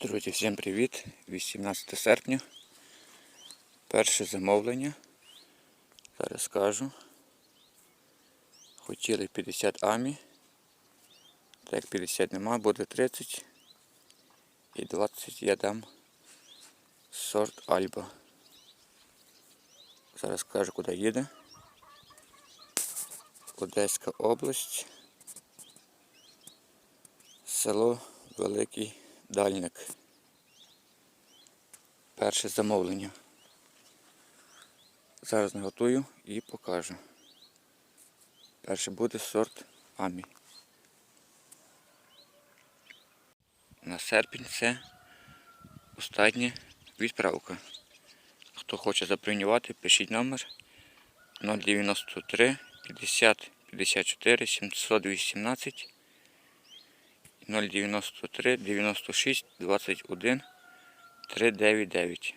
Друзі, всім привіт! 18 серпня. Перше замовлення. Зараз скажу. Хотіли 50 амі. Так 50 нема, буде 30. І 20 я дам сорт Альба. Зараз скажу, куди їде. Одеська область. Село Великий Дальник. Перше замовлення. Зараз наготую і покажу. Перше буде сорт Амі. На серпень це остання відправка. Хто хоче забронювати, пишіть номер 093 50 54 718 093 96 21 399.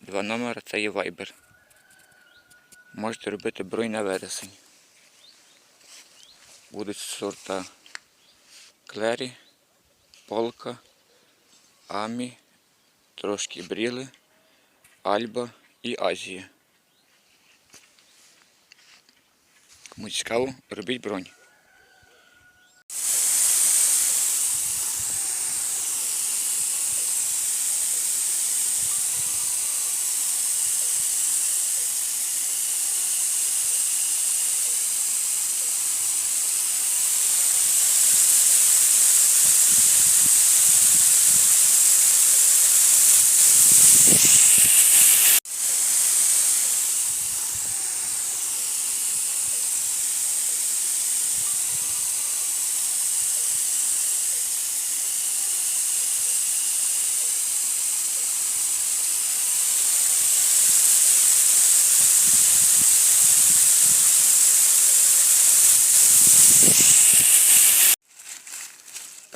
Два номери це є Viber. Можете робити бронь на вересень. Будуть сорта Клері, Полка, Амі, трошки Бріли, Альба і Азія. Кому цікаво, робіть бронь.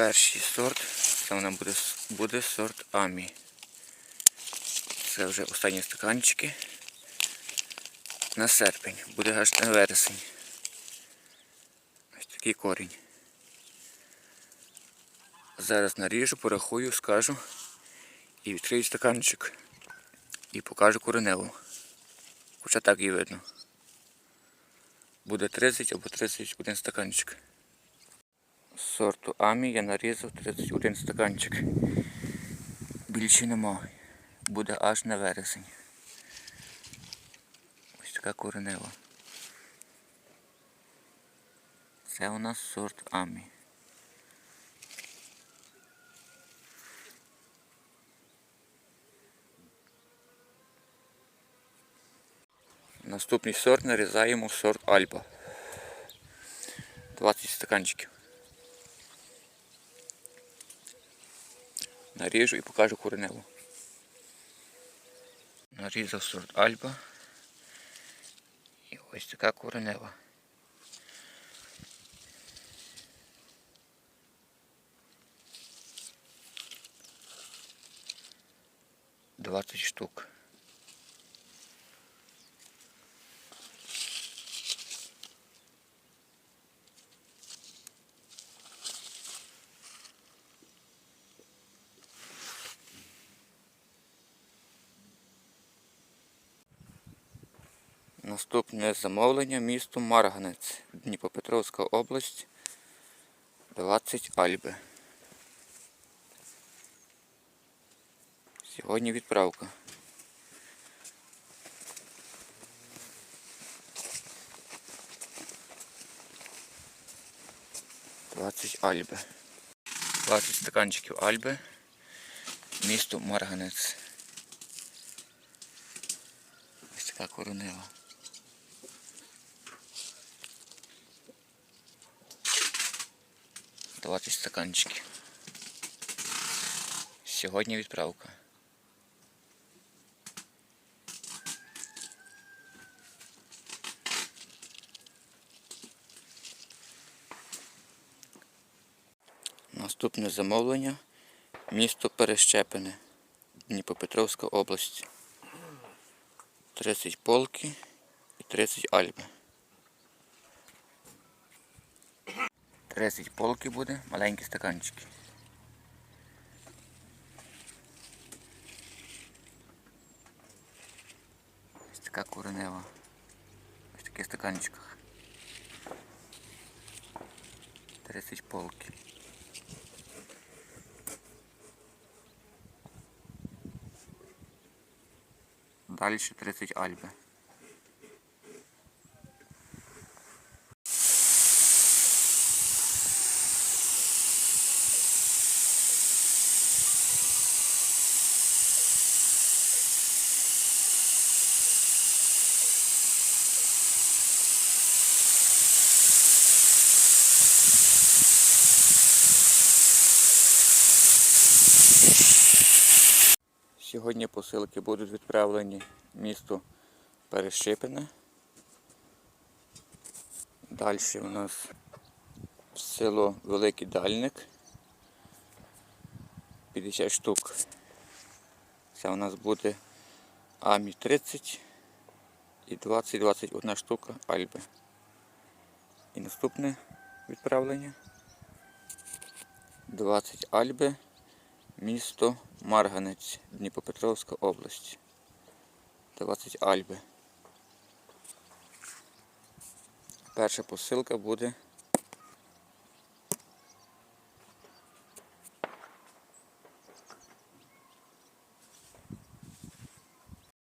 Перший сорт, це вона буде, буде сорт Амі. Це вже останні стаканчики. На серпень, буде аж на вересень. Ось такий корінь. Зараз наріжу, порахую, скажу і відкрию стаканчик. І покажу кореневу. Хоча так і видно. Буде 30 або 31 стаканчик сорту Амі я нарізав 31 стаканчик. Більше нема. Буде аж на вересень. Ось така коренева. Це у нас сорт Амі. Наступний сорт нарізаємо сорт Альба. 20 стаканчиків. Наріжу і покажу кореневу. Нарізав сорт Альба. І ось така коренева. Двадцять штук. Наступне замовлення місто Марганець, Дніпропетровська область, 20 Альби. Сьогодні відправка. Двадцять Альби. 20 стаканчиків Альби. Місто Марганець. Ось така коронила. Двадцять стаканчиків. Сьогодні відправка. Наступне замовлення місто Перещепине, Дніпропетровська область. 30 полки і 30 альби. 30 полки будет, маленькие стаканчики. Ось така коренева. в таких стаканчиках. 30 полки. Дальше 30 альби. Сьогодні посилки будуть відправлені в місто Перещепине. Далі у нас село Великий Дальник. 50 штук. Це у нас буде Амі 30 і 20-21 штука Альби. І наступне відправлення. 20 Альби місто Марганець, Дніпропетровська область. 20 Альби. Перша посилка буде